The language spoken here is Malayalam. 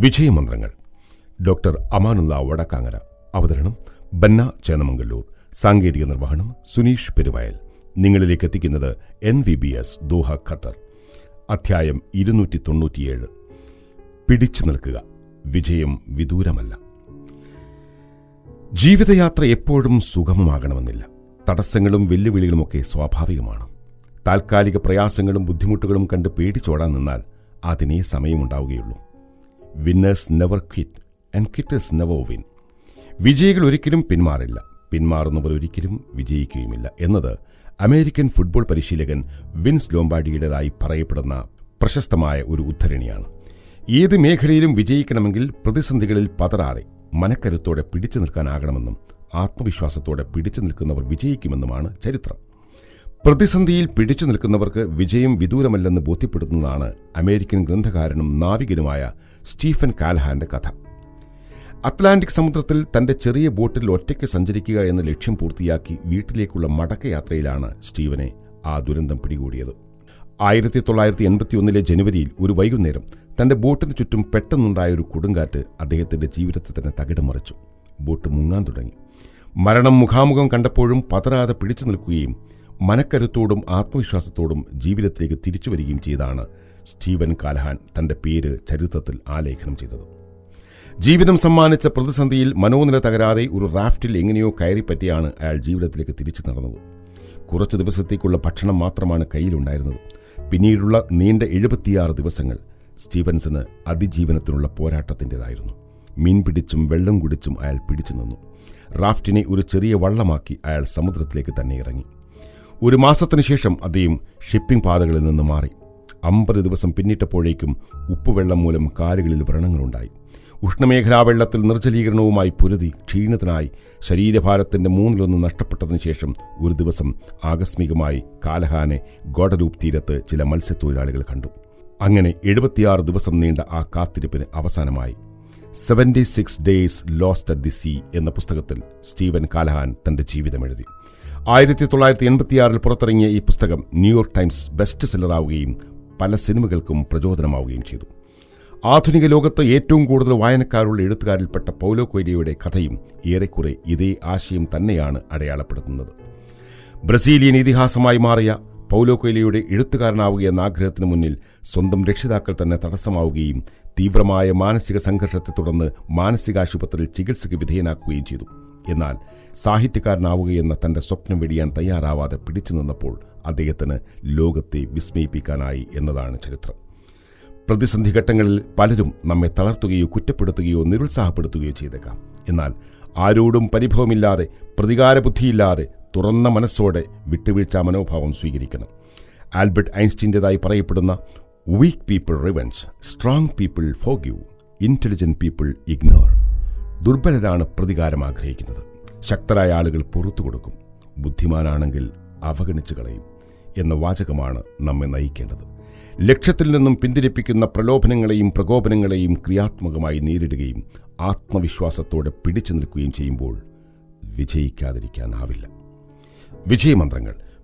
വിജയമന്ത്രങ്ങൾ. ഡോക്ടർ അമാനുള്ള വടക്കാങ്ങര അവതരണം ബന്ന ചേന്നമംഗല്ലൂർ സാങ്കേതിക നിർവഹണം സുനീഷ് പെരുവയൽ. നിങ്ങളിലേക്ക് എത്തിക്കുന്നത് N V B S Doha Qatar. അധ്യായം ഇരുന്നൂറ്റി തൊണ്ണൂറ്റിയേഴ് പിടിച്ചു നിൽക്കുക. വിജയം വിദൂരമല്ല. ജീവിതയാത്ര എപ്പോഴും സുഗമമാകണമെന്നില്ല. തടസ്സങ്ങളും വെല്ലുവിളികളുമൊക്കെ സ്വാഭാവികമാണ്. താൽക്കാലിക പ്രയാസങ്ങളും ബുദ്ധിമുട്ടുകളും കണ്ട് പേടിച്ചോടാൻ നിന്നാൽ അതിനേ സമയമുണ്ടാവുകയുള്ളൂ. Winners never quit and quitters never win വിജയികൾ ഒരിക്കലും പിന്മാറില്ല. പിന്മാറുന്നവർ ഒരിക്കലും വിജയിക്കുകയുമില്ല എന്നത് അമേരിക്കൻ ഫുട്ബോൾ പരിശീലകൻ വിൻസ് ലോംബാഡിയുടേതായി പറയപ്പെടുന്ന പ്രശസ്തമായ ഒരു ഉദ്ധരണിയാണ്. ഏത് മേഖലയിലും വിജയിക്കണമെങ്കിൽ പ്രതിസന്ധികളിൽ പതറാറെ മനക്കരുത്തോടെ പിടിച്ചു നിൽക്കാനാകണമെന്നും ആത്മവിശ്വാസത്തോടെ പിടിച്ചു നിൽക്കുന്നവർ വിജയിക്കുമെന്നുമാണ് ചരിത്രം. പ്രതിസന്ധിയിൽ പിടിച്ചു നിൽക്കുന്നവർക്ക് വിജയം വിദൂരമല്ലെന്ന് ബോധ്യപ്പെടുത്തുന്നതാണ് അമേരിക്കൻ ഗ്രന്ഥകാരനും നാവികനുമായ സ്റ്റീഫൻ കാൽഹാന്റെ കഥ. അറ്റ്ലാന്റിക് സമുദ്രത്തിൽ തന്റെ ചെറിയ ബോട്ടിൽ ഒറ്റയ്ക്ക് സഞ്ചരിക്കുക എന്ന ലക്ഷ്യം പൂർത്തിയാക്കി വീട്ടിലേക്കുള്ള മടക്കയാത്രയിലാണ് സ്റ്റീവനെ ആ ദുരന്തം പിടികൂടിയത്. ആയിരത്തി തൊള്ളായിരത്തി എൺപത്തിയൊന്നിലെ ജനുവരിയിൽ ഒരു വൈകുന്നേരം തന്റെ ബോട്ടിന് ചുറ്റും പെട്ടെന്നുണ്ടായ ഒരു കൊടുങ്കാറ്റ് അദ്ദേഹത്തിന്റെ ജീവിതത്തെ തന്നെ തകിടം മറിച്ചു ബോട്ട് മുങ്ങാൻ തുടങ്ങി. മരണം മുഖാമുഖം കണ്ടപ്പോഴും പതരാതെ പിടിച്ചു നിൽക്കുകയും മനക്കരുത്തോടും ആത്മവിശ്വാസത്തോടും ജീവിതത്തിലേക്ക് തിരിച്ചു വരികയും ചെയ്താണ് സ്റ്റീവൻ കാലഹാൻ തന്റെ പേര് ചരിത്രത്തിൽ ആലേഖനം ചെയ്തത്. ജീവിതം സമ്മാനിച്ച പ്രതിസന്ധിയിൽ മനോനില തകരാതെ ഒരു റാഫ്റ്റിൽ എങ്ങനെയോ കയറിപ്പറ്റിയാണ് അയാൾ ജീവിതത്തിലേക്ക് തിരിച്ചു നടന്നത്. കുറച്ച് ദിവസത്തേക്കുള്ള ഭക്ഷണം മാത്രമാണ് കയ്യിലുണ്ടായിരുന്നത്. പിന്നീടുള്ള നീണ്ട എഴുപത്തിയാറ് ദിവസങ്ങൾ സ്റ്റീവൻസിന് അതിജീവനത്തിനുള്ള പോരാട്ടത്തിന്റെതായിരുന്നു മീൻ പിടിച്ചും വെള്ളം കുടിച്ചും അയാൾ പിടിച്ചു നിന്നു. റാഫ്റ്റിനെ ഒരു ചെറിയ വള്ളമാക്കി അയാൾ സമുദ്രത്തിലേക്ക് തന്നെ ഇറങ്ങി. ഒരു മാസത്തിനു ശേഷം അദ്ദേഹം ഷിപ്പിംഗ് പാതകളിൽ നിന്ന് മാറി. അമ്പത് ദിവസം പിന്നിട്ടപ്പോഴേക്കും ഉപ്പുവെള്ളം മൂലം കാലുകളിൽ വ്രണങ്ങളുണ്ടായി. ഉഷ്ണമേഖലാ വെള്ളത്തിൽ നിർജലീകരണവുമായി പൊരുതി ക്ഷീണിതനായി ശരീരഭാരത്തിന്റെ മൂന്നിലൊന്ന് നഷ്ടപ്പെട്ടതിന് ശേഷം ഒരു ദിവസം ആകസ്മികമായി കാലഹാനെ ഗോഡലൂപ്പ് തീരത്ത് ചില മത്സ്യത്തൊഴിലാളികൾ കണ്ടു. അങ്ങനെ എഴുപത്തിയാറ് ദിവസം നീണ്ട ആ കാത്തിരിപ്പിന് അവസാനമായി. Seventy six days lost at the sea എന്ന പുസ്തകത്തിൽ സ്റ്റീവൻ കാലഹാൻ തന്റെ ജീവിതം എഴുതി ആയിരത്തി തൊള്ളായിരത്തി എൺപത്തിയാറിൽ പുറത്തിറങ്ങിയ ഈ പുസ്തകം ന്യൂയോർക്ക് ടൈംസ് ബെസ്റ്റ് സെല്ലറാവുകയും പല സിനിമകൾക്കും പ്രചോദനമാവുകയും ചെയ്തു. ആധുനിക ലോകത്ത് ഏറ്റവും കൂടുതൽ വായനക്കാരുള്ള എഴുത്തുകാരിൽപ്പെട്ട പൗലോ കൊയ്ലിയുടെ കഥയും ഏറെക്കുറെ ഇതേ ആശയം തന്നെയാണ് അടയാളപ്പെടുത്തുന്നത്. ബ്രസീലിയൻ ഇതിഹാസമായി മാറിയ പൗലോ കൊയ്ലിയുടെ എഴുത്തുകാരനാവുക എന്ന ആഗ്രഹത്തിന് മുന്നിൽ സ്വന്തം രക്ഷിതാക്കൾ തന്നെ തടസ്സമാവുകയും തീവ്രമായ മാനസിക സംഘർഷത്തെ തുടർന്ന് മാനസികാശുപത്രിയിൽ ചികിത്സയ്ക്ക് വിധേയനാക്കുകയും ചെയ്തു. എന്നാൽ സാഹിത്യകാരനാവുകയെന്ന തന്റെ സ്വപ്നം വെടിയാൻ തയ്യാറാവാതെ പിടിച്ചു നിന്നപ്പോൾ അദ്ദേഹത്തിന് ലോകത്തെ വിസ്മയിപ്പിക്കാനായി എന്നതാണ് ചരിത്രം. പ്രതിസന്ധി ഘട്ടങ്ങളിൽ പലരും നമ്മെ തളർത്തുകയോ കുറ്റപ്പെടുത്തുകയോ നിരുത്സാഹപ്പെടുത്തുകയോ ചെയ്തേക്കാം. എന്നാൽ ആരോടും പരിഭവമില്ലാതെ പ്രതികാരബുദ്ധിയില്ലാതെ തുറന്ന മനസ്സോടെ വിട്ടുവീഴ്ച മനോഭാവം സ്വീകരിക്കണം. ആൽബർട്ട് ഐൻസ്റ്റീന്റെതായി പറയപ്പെടുന്ന weak people revenge strong people forgive intelligent people ignore ദുർബലരാണ് പ്രതികാരം ആഗ്രഹിക്കുന്നത്. ശക്തരായ ആളുകൾ പുറത്തു കൊടുക്കും. ബുദ്ധിമാനാണെങ്കിൽ അവഗണിച്ചു കളയും എന്ന വാചകമാണ് നമ്മെ നയിക്കേണ്ടത്. ലക്ഷ്യത്തിൽ നിന്നും പിന്തിരിപ്പിക്കുന്ന പ്രലോഭനങ്ങളെയും പ്രകോപനങ്ങളെയും ക്രിയാത്മകമായി നേരിടുകയും ആത്മവിശ്വാസത്തോടെ പിടിച്ചു നിൽക്കുകയും ചെയ്യുമ്പോൾ വിജയിക്കാതിരിക്കാനാവില്ല. വിജയമന്ത്രങ്ങൾ